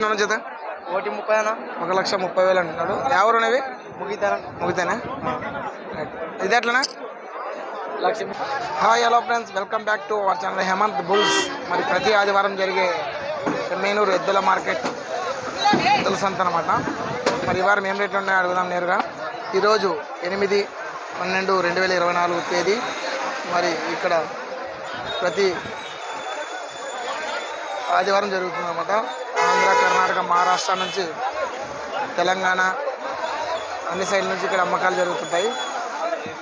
జత? ఒకటి ముప్పై అన్న ఒక లక్ష ముప్పై వేలు అంటున్నాడు. ఎవరు అనేవి ముగితారా? ముగితేనా? ఇది ఎట్లనా? లక్ష hi hello friends. Welcome back to our channel Hemanth bulls. మరి ప్రతి ఆదివారం జరిగే మెయినూరు ఎద్దుల మార్కెట్ ఎద్దుల సంత అనమాట మరి వారం ఏం రేట్లు ఉన్నాయో అడుగుదాం నేరుగా. ఈరోజు ఎనిమిది పన్నెండు రెండు వేల ఇరవై నాలుగు తేదీ. మరి ఇక్కడ ప్రతి ఆదివారం జరుగుతుందన్నమాట. ఆంధ్ర కర్ణాటక మహారాష్ట్ర నుంచి తెలంగాణ అన్ని సైడ్ల నుంచి ఇక్కడ అమ్మకాలు జరుగుతుంటాయి.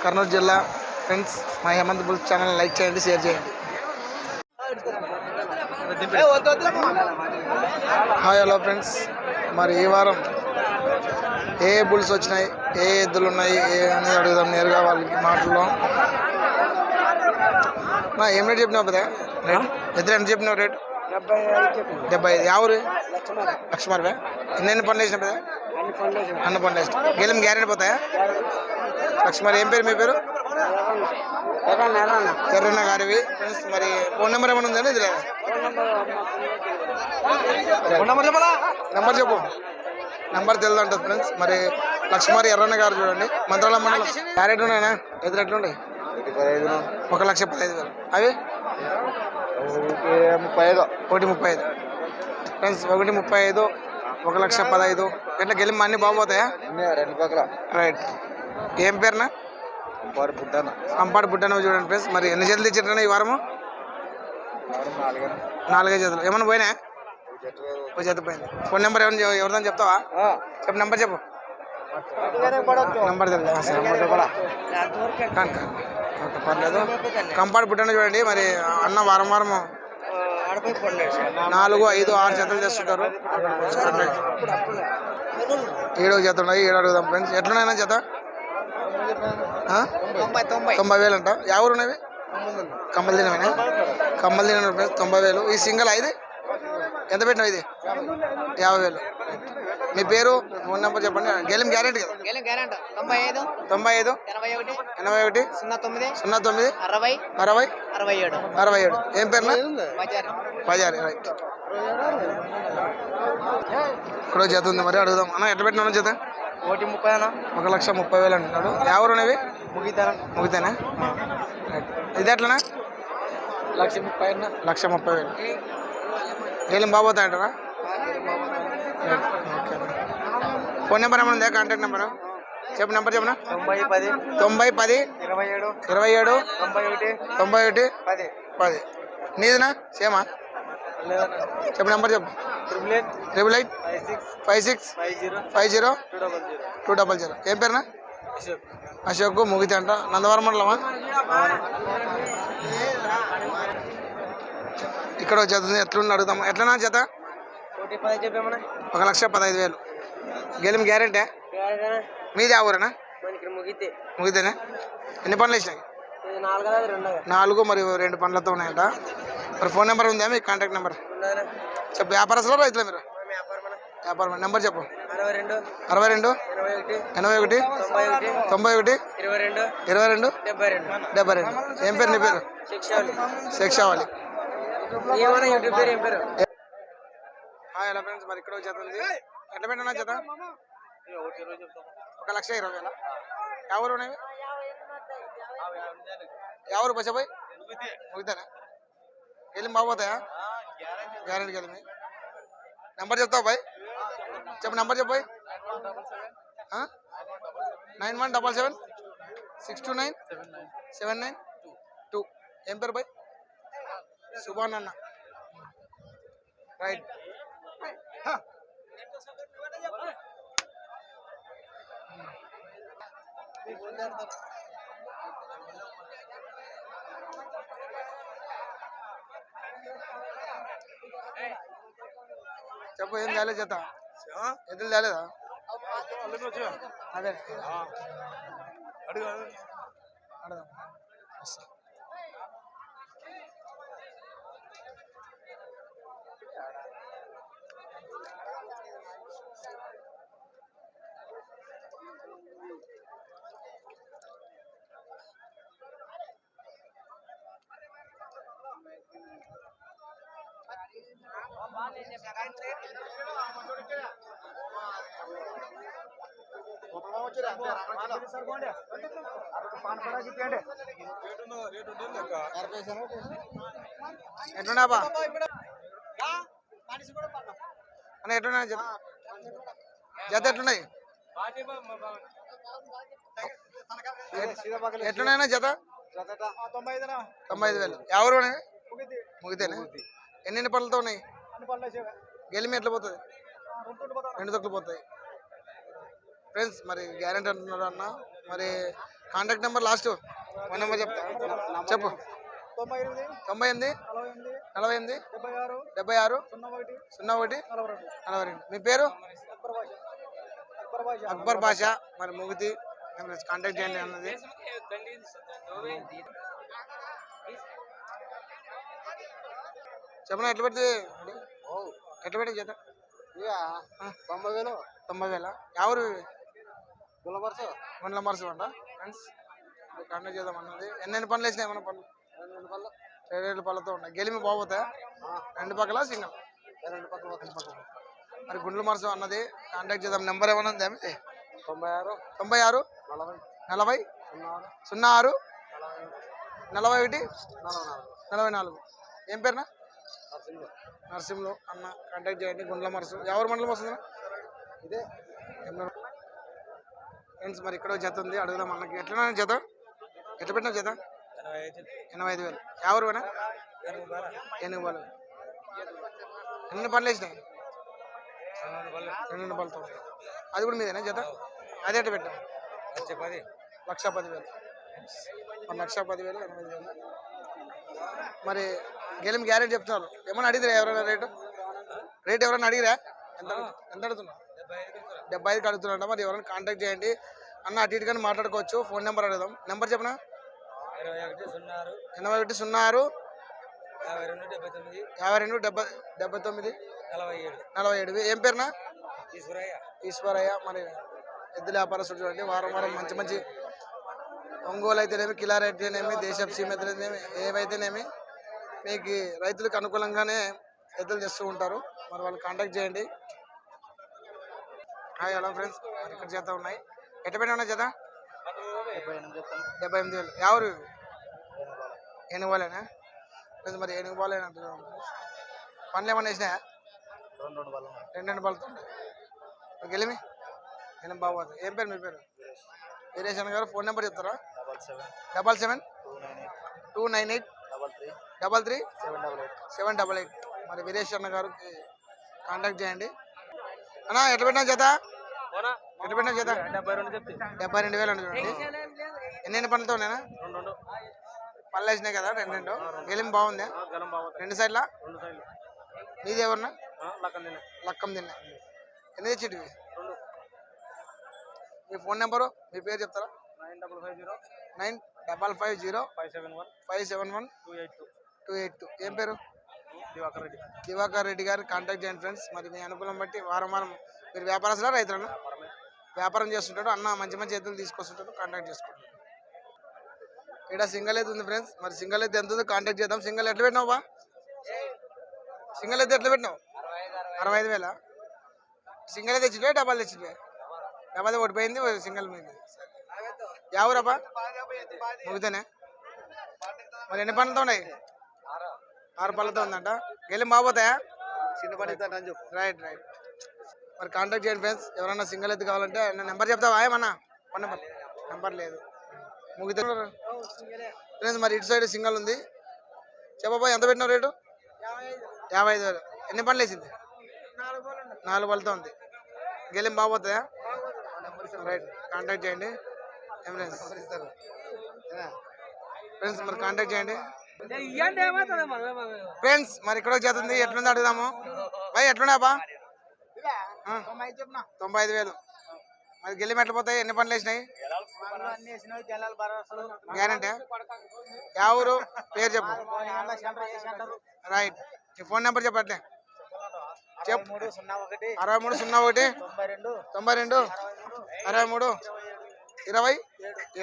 కర్నూలు జిల్లా ఫ్రెండ్స్ మా హేమంత్ బుల్స్ ఛానల్ లైక్ చేయండి షేర్ చేయండి. హాయ్ హలో ఫ్రెండ్స్ మరి ఈ వారం ఏ బుల్స్ వచ్చినాయి ఏ ఎద్దులు ఉన్నాయి ఏ అనేది అడుగుదాం నేరుగా వాళ్ళకి మాటల్లో. నా ఏం రేట్ చెప్పినావు కదా రేట్? ఎద్దులు ఎంత చెప్పినావు రేట్? డెబ్బై ఐదు యావరు? లక్షమారు లక్ష్మణ్ ఎన్ని ఎన్ని పనులు వేసినా కదా అన్ని పనులు వేసిన గెలిం గ్యారెంటీ పోతాయా? లక్ష్మణ్ ఏం పేరు మీ పేరు? ఎర్రన్న గారివి. ఫ్రెండ్స్ మరి ఫోన్ నెంబర్ ఏమైనా ఉందండి ఇది నెంబర్ చెప్పు. నెంబర్ తెలియదు ఫ్రెండ్స్. మరి లక్ష్మారి ఎర్రన్న గారు చూడండి. మంత్రాల మండలం. క్యారెట్ ఉన్నాయనా? ఎదురు ఎట్లుంటాయి ఒక లక్ష పదహైదు వేలు. అవి? ముప్పై ఐదు ఒకటి ముప్పై ఐదు ఫ్రెండ్స్ ఒకటి ముప్పై ఐదు ఒక లక్ష పదహైదు. ఎట్లా గెలిమి? అన్ని బాగుపోతాయా? రెండు పక్కల. రైట్. ఏం పేరునా? వారు పుట్టాను అంపాడు బుట్టనవి చూడండి ఫ్రెండ్స్. మరి ఎన్ని జతలు ఇచ్చారన్నా ఈ వారము? నాలుగైదు జతలు. ఏమన్నా పోయినా ఒక జత పోయింది. ఫోన్ నెంబర్ ఏమన్నా ఎవరిదని చెప్తావా? చెప్పు నెంబర్ చెప్పు. నెంబర్ తెలియదు సరే కాను కాను. పర్లేదు. కంపార్ట్ పుట్టండి చూడండి మరి అన్న వారం వారం నాలుగు ఐదు ఆరు జతలు చేస్తుంటారు. ఏడో జత ఉన్నాయి ఏడు అడుగుదాం ఫ్రెండ్స్. ఎట్లున్నాయినా జత? తొంభై వేలు అంట. ఎవరు ఉన్నవి? కమ్మలు తినవేనా కమ్మల తిన ఫ్రెండ్స్ తొంభై వేలు. ఈ సింగల్ ఐదు? ఎంత పెట్టినావు ఇది? యాభై వేలు. మీ పేరు? ఫోన్ నెంబర్ చెప్పండి. గెలిం గ్యారెంటీ కదా? గెలం గ్యారెంట్. తొంభై ఐదు. తొంభై ఐదు. ఎనభై ఒకటి. ఎనభై ఒకటి. సున్నా తొమ్మిది. సున్నా తొమ్మిది. అరవై. అరవై. అరవై ఏడు. అరవై ఏడు. ఏం పేరునా బజార్. బజార్ రైట్. ఇక్కడ జత ఉంది. మరి అడుగుదాం. అన్న ఎట్లా పెట్టినా జత? ఒకటి ముప్పై అన్న. ఒక లక్ష ముప్పై వేలు అంటున్నాడు. ఎవరు ఉన్నవి ముగితారా? ముగితేనా? రైట్. ఇది ఎట్లనా? లక్ష ముప్పై అన్న. లక్ష ముప్పై వేలు. గేలిం బాబోతాయంటారా? ఓకే ఫోన్ నెంబర్ ఏమైనా ఉందా? Contact number? చెప్పు నెంబర్ చెప్పనా? తొంభై పది. తొంభై పది. ఇరవై ఏడు. ఇరవై ఏడు. తొంభై ఒకటి. తొంభై ఒకటి. పది. పది. నీదినా? సేమా? చెప్పు నెంబర్ చెప్పు. Triple eight. Triple eight. Five six. Five six. Five zero. Five zero. Two double zero. ఏం పేరునా? అశోక్. అశోక్ ముగితే అంట నందవరం మండలమా? ఇక్కడ జత ఉంది. ఎట్లుండి అడుగుదాం. ఎట్లనా జత? ఒక లక్ష పదహైదు వేలు. గెలిం గ్యారెంటీ? మీది ఆ ఊరేనా? ముగితేనే? ఎన్ని పనులు వేసినాయి? నాలుగు అది రెండు నాలుగు మరియు రెండు పనులతో ఉన్నాయంట. మరి ఫోన్ నెంబర్ ఉందా మీ కాంటాక్ట్ నెంబర్? చెప్పు వ్యాపారస్తులో రైతులు మీరు? వ్యాపారం నెంబర్ చెప్పు. అరవై రెండు ఎనభై ఒకటి తొంభై ఒకటి ఇరవై రెండు డెబ్బై రెండు. ఏం పేరు నీ పేరు? శేక్షావాలి హాయ్ హలో ఫ్రెండ్స్ మరి ఇక్కడ ఉంది ఎట్లా పెట్టినా జత? ఒక లక్ష ఇరవై వేల? ఎవరు ఉన్నాయి ఎవరు బసబాయ్ ముగితేనా? వెళ్ళి బాగోతాయా గ్యారెంటీ వెళ్ళి నెంబర్ చెప్తావు బాయ్? చెప్పు నెంబర్ చెప్పు bye. Nine one double seven? Six two nine? Seven nine? Two. ఏం పేరు బాయ్? సుభాన్ అన్న. రైట్. చెప్పు ఏం తేలేదు చేత? ఎదురు తేలేదా అదే. అడదాం వస్తా. ఎట్లున్నాబా అన్న ఎట్లున్నా జత జత ఎట్లున్నాయి? ఎట్లున్నాయినా జత? తొంభై ఐదు వేలు. ఎవరు ముగితేనే ఎన్ని పళ్ళతో ఉన్నాయి? గెలిమి ఎట్లా పోతుంది? రెండు తొక్కులు పోతాయి. ఫ్రెండ్స్ మరి గ్యారెంటీ అంటున్నారు అన్న. మరి contact number last one number చెప్తా. చెప్పు. తొంభై ఎనిమిది నలభై ఎనిమిది డెబ్బై ఆరు సున్నా ఒకటి నలభై రెండు. మీ పేరు? అక్బర్ భాష. మరి ముగితి. కాంటాక్ట్ చేయండి అన్నది. చెప్పనా ఎట్లా పెడితే? ఎట్లా చేత? తొంభై వేలు. తొంభై వేల? ఎవరు? గులబర్సు మండల మరసు అంట. ఫ్రెండ్స్ కాంటాక్ట్ చేద్దాం అన్నది. ఎన్నెన్ని పనులు వేసినాయి ఏమైనా పనులు రెండు పళ్ళు. రెండు పళ్ళతో ఉన్నాయి. గెలిమి బాగుతాయా రెండు పక్కల సింగల్ రెండు పక్కల రెండు పక్కల మరి గుండ్ల మరసు అన్నది. కాంటాక్ట్ చేద్దాం. నెంబర్ ఏమైనా ఉందా మీది? తొంభై ఆరు. తొంభై ఆరు? నలభై. నలభై? సున్నా ఆరు. నలభై ఒకటి. నలభై నాలుగు. ఏం పేరునా? నరసింహలో అన్న కాంటాక్ట్ చేయండి. గుండ్ల మరసు ఎవరు మండలం వస్తుందా? ఇదే. ఫ్రెండ్స్ మరి ఇక్కడ జత ఉంది. అడుగుదాం అన్నకి ఎట్లా జత? ఎట్లా పెట్టిన జత? ఎనభై ఐదు వేలు. ఎవరు వేనా ఎనిమిది బాలు ఎన్ని పనులు వేసినాయి? రెండు పళ్ళతో. అది కూడా మీదేనా జత? అది ఎట్లా పెట్టాం లక్ష పది వేలు మరి లక్ష పది వేలు ఎనభై వేలు. మరి గెలిమి గ్యారెంటీ చెప్తున్నారు. ఏమన్నా అడిగిరా ఎవరైనా రేటు? రేట్ ఎవరైనా అడిగిరా? ఎంత ఎంత అడుగుతున్నారు? డెబ్బై ఐదుకి అడుగుతున్నారంట మరి ఎవరైనా కాంటాక్ట్ చేయండి. అన్న అటు ఇటు కానీ మాట్లాడుకోవచ్చు. ఫోన్ నెంబర్ అడుగుదాం. నెంబర్ చెప్పనా? ఎనభై ఒకటి సున్నా ఆరు యాభై రెండు డెబ్బై డెబ్బై తొమ్మిది. నలభై ఏడు. ఏం పేరునా? ఈశ్వరయ్య. మరి ఎద్దుల వ్యాపారస్తుడు చూడండి. వారం వారం మంచి మంచి ఒంగోలు అయితేనేమి కిలార్ అయితేనేమి దేశపు సీమ అయితేనేమి ఏవైతేనేమి మీకు రైతులకు అనుకూలంగానే ఎద్దులు చేస్తూ ఉంటారు. మరి వాళ్ళు కాంటాక్ట్ చేయండి. హాయ్ హలో ఫ్రెండ్స్ మరి ఇక్కడ చేత ఉన్నాయి. ఎట్ట పెట్టిన ఉన్నాయి చేత? డెబ్బై ఎనిమిది వేలు. ఎవరు? ఏనుగు బాలేనా ఫ్రెండ్స్ మరి ఏనుగు బాలేనా అంటున్నాను పనులు ఏమన్నా వేసినాయా? రెండు రెండు బలం రెండు రెండు పళ్ళతో గెలిమి నేను బాగోదు ఏం పేరు మీ పేరు? వీరేశన్ గారు. ఫోన్ నెంబర్ చెప్తారా? Double seven. Two nine eight. Double three seven double eight seven double eight మరి వీరేష్ అన్న గారికి కాంటాక్ట్ చేయండి. అన్నా ఎట్లా పెట్టినా చేత ఎట్లా పెట్టినా చేత డెబ్బై రెండు చెప్తే. డెబ్బై రెండు వేలు అండి చూడండి ఎన్ని ఎన్ని పనులతో ఉన్నాయా రెండు రెండు పళ్ళు వేసినాయి కదా రెండు రెండు. గెలిమి బాగుంది? గలం బాగుంది. రెండు సైడ్లా? నీది ఎవరన్నా లక్కం తిన్నా. ఎన్ని తెచ్చిటివి రెండు. మీ ఫోన్ నెంబరు మీ పేరు చెప్తారా? Nine double five zero five seven one five seven one two eight two. Two eight two. ఏం పేరు? దివాకర్ రెడ్డి. దివాకర్ రెడ్డి గారు కాంటాక్ట్ చేయండి ఫ్రెండ్స్ మరి మీ అనుకూలం బట్టి వారం వారం మీరు వ్యాపారస్తులా రైతులను? వ్యాపారం చేస్తుంటాడు అన్న మంచి మంచి ఎద్దులు తీసుకొస్తుంటాడు కాంటాక్ట్ చేసుకుంటాడు ఇక్కడ సింగల్ అయితే ఉంది ఫ్రెండ్స్ మరి సింగల్ అయితే ఎంత ఉందో కాంటాక్ట్ చేద్దాం. సింగల్ ఎట్లా పెట్టినావు బా? సింగల్ అయితే ఎట్లా పెట్టినావు? అరవై ఐదు వేల? సింగల్ అయితే తెచ్చివే డబల్ తెచ్చివే డబల్ ఒకటి పోయింది సింగల్ మీద. ఎవరబ్బా ముగితేనే? మరి ఎన్ని పనులతో ఉన్నాయి? ఆరు పళ్ళతో ఉందంట. వెళ్ళి బాగోతాయా చిన్న పని చెప్పు. Right right. మరి కాంటాక్ట్ చేయండి ఫ్రెండ్స్. ఎవరైనా సింగిల్ ఎత్తు కావాలంటే నా నెంబర్ చెప్తావా? ఏమన్నా? Phone number? నెంబర్ లేదు. ముగితే ఫ్రెండ్స్ మరి ఇటు సైడ్ సింగల్ ఉంది. చెప్పబోయ్ ఎంత పెట్టినావు రేటు? యాభై ఐదు వేలు. ఎన్ని పనులు వేసింది? నాలుగు పళ్ళతో ఉంది. గెలిం బాగోతుందా రైట్. కాంటాక్ట్ చేయండి. ఫ్రెండ్స్ ఫ్రెండ్స్ మరి కాంటాక్ట్ చేయండి. ఫ్రెండ్స్ మరి ఇక్కడ చేతుంది ఎట్లుంది అడుగుదాము. భయ్ ఎట్లున్నాబా తొంభై ఐదు వేలు. మరి గెల్లి మెట్లు పోతాయి. ఎన్ని పనులు వేసినాయి? గ్యారంటీ? యా ఊరు? పేరు చెప్పు. రైట్. ఫోన్ నెంబర్ చెప్పట్లే చెప్పు. అరవై మూడు సున్నా ఒకటి. తొంభై రెండు. అరవై మూడు. ఇరవై?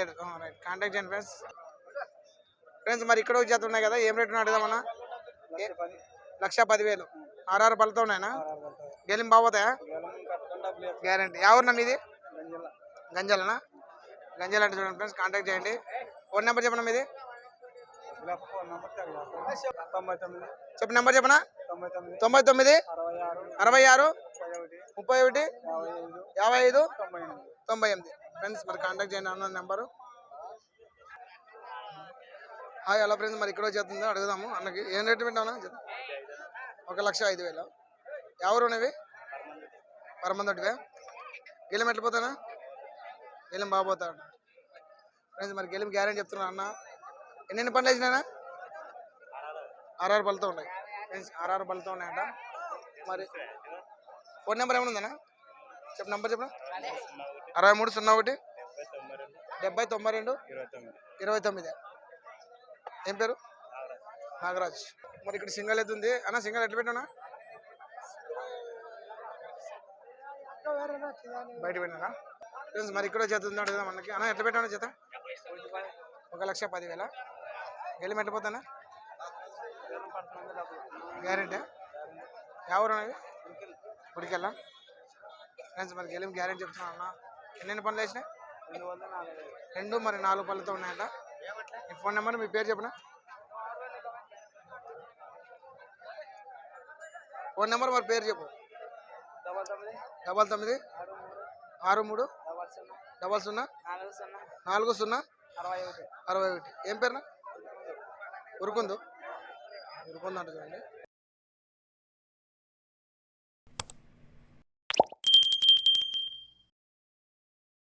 ఏడు. రైట్ కాంటాక్ట్ చేయండి ఫ్రెండ్స్ ఫ్రెండ్స్ మరి ఇక్కడ జత ఉన్నాయి కదా ఏం రేట్ అడుగుదామన్నా లక్ష పదివేలు. ఆర్ఆర్ పళ్ళతో ఉన్నాయనా? గెలిం బాగోతాయా గ్యారంటీ ఎవరున్నా మీది? గంజాలనా? గంజాలు అంటే చూడండి ఫ్రెండ్స్ కాంటాక్ట్ చేయండి. ఫోన్ నెంబర్ చెప్పనా మీది? చెప్పు నెంబర్ చెప్పనా? తొంభై తొమ్మిది అరవై ఆరు అరవై ఆరు ముప్పై ఒకటి ముప్పై ఒకటి యాభై ఐదు తొంభై ఎనిమిది. ఫ్రెండ్స్ మరి కాంటాక్ట్ చేయండి అన్న నెంబరు. హాయ్ హలో ఫ్రెండ్స్ మరి ఇక్కడ చేస్తుందో అడుగుదాము. అన్నకి ఏం రేటు పెట్టామన్నా ఒక లక్ష ఐదు వేలు. ఎవరు ఉన్నవి? పరమందొడ్డివే గెలిం ఎట్లా పోతానా? గెలిం బాగా పోతాడు. ఫ్రెండ్స్ మరి గెలిం గ్యారెంటీ చెప్తున్నా అన్న. ఎన్నెన్ని పనులు వేసినానా ఆర్ఆర్ పళ్ళతో ఉన్నాయి. ఆర్ఆర్ పళ్ళతో ఉన్నాయంట. మరి ఫోన్ నెంబర్ ఏమైనా ఉందన్నా? చెప్పు నెంబర్ చెప్పు. అరవై మూడు సున్నా ఒకటి. డెబ్బై తొంభై రెండు. ఇరవై తొమ్మిది. ఏం పేరు? నాగరాజ్. మరి ఇక్కడ సింగల్ అయితే ఉంది. అన్న సింగల్ ఎట్లా పెట్టానా బయట పెట్టినా ఫ్రెండ్స్ మరి ఇక్కడ చేత అడుగుదా మనకి. అన్న ఎట్లా పెట్టానా చేత ఒక లక్ష పదివేల? గెలిం ఎట్లా పోతానా గ్యారెంటీ? ఎవరు అనేది ఉడికెళ్ళా ఫ్రెండ్స్ మరి గెలిం గ్యారెంటీ చెప్తున్నా అన్న. ఎన్నెన్ని పనులు వేసినాయి రెండు మరి నాలుగు పళ్ళతో ఉన్నాయంట. మీ ఫోన్ నెంబర్ మీ పేరు చెప్పనా? ఫోన్ నెంబర్ మరి పేరు చెప్పు. డబల్ తొమ్మిది. ఆరు మూడు. డబల్ సున్నా. నాలుగు సున్నా. అరవై ఒకటి. అరవై ఒకటి. ఏం పేరునా? ఉరుకుందు. ఉరుకుందంట చూడండి.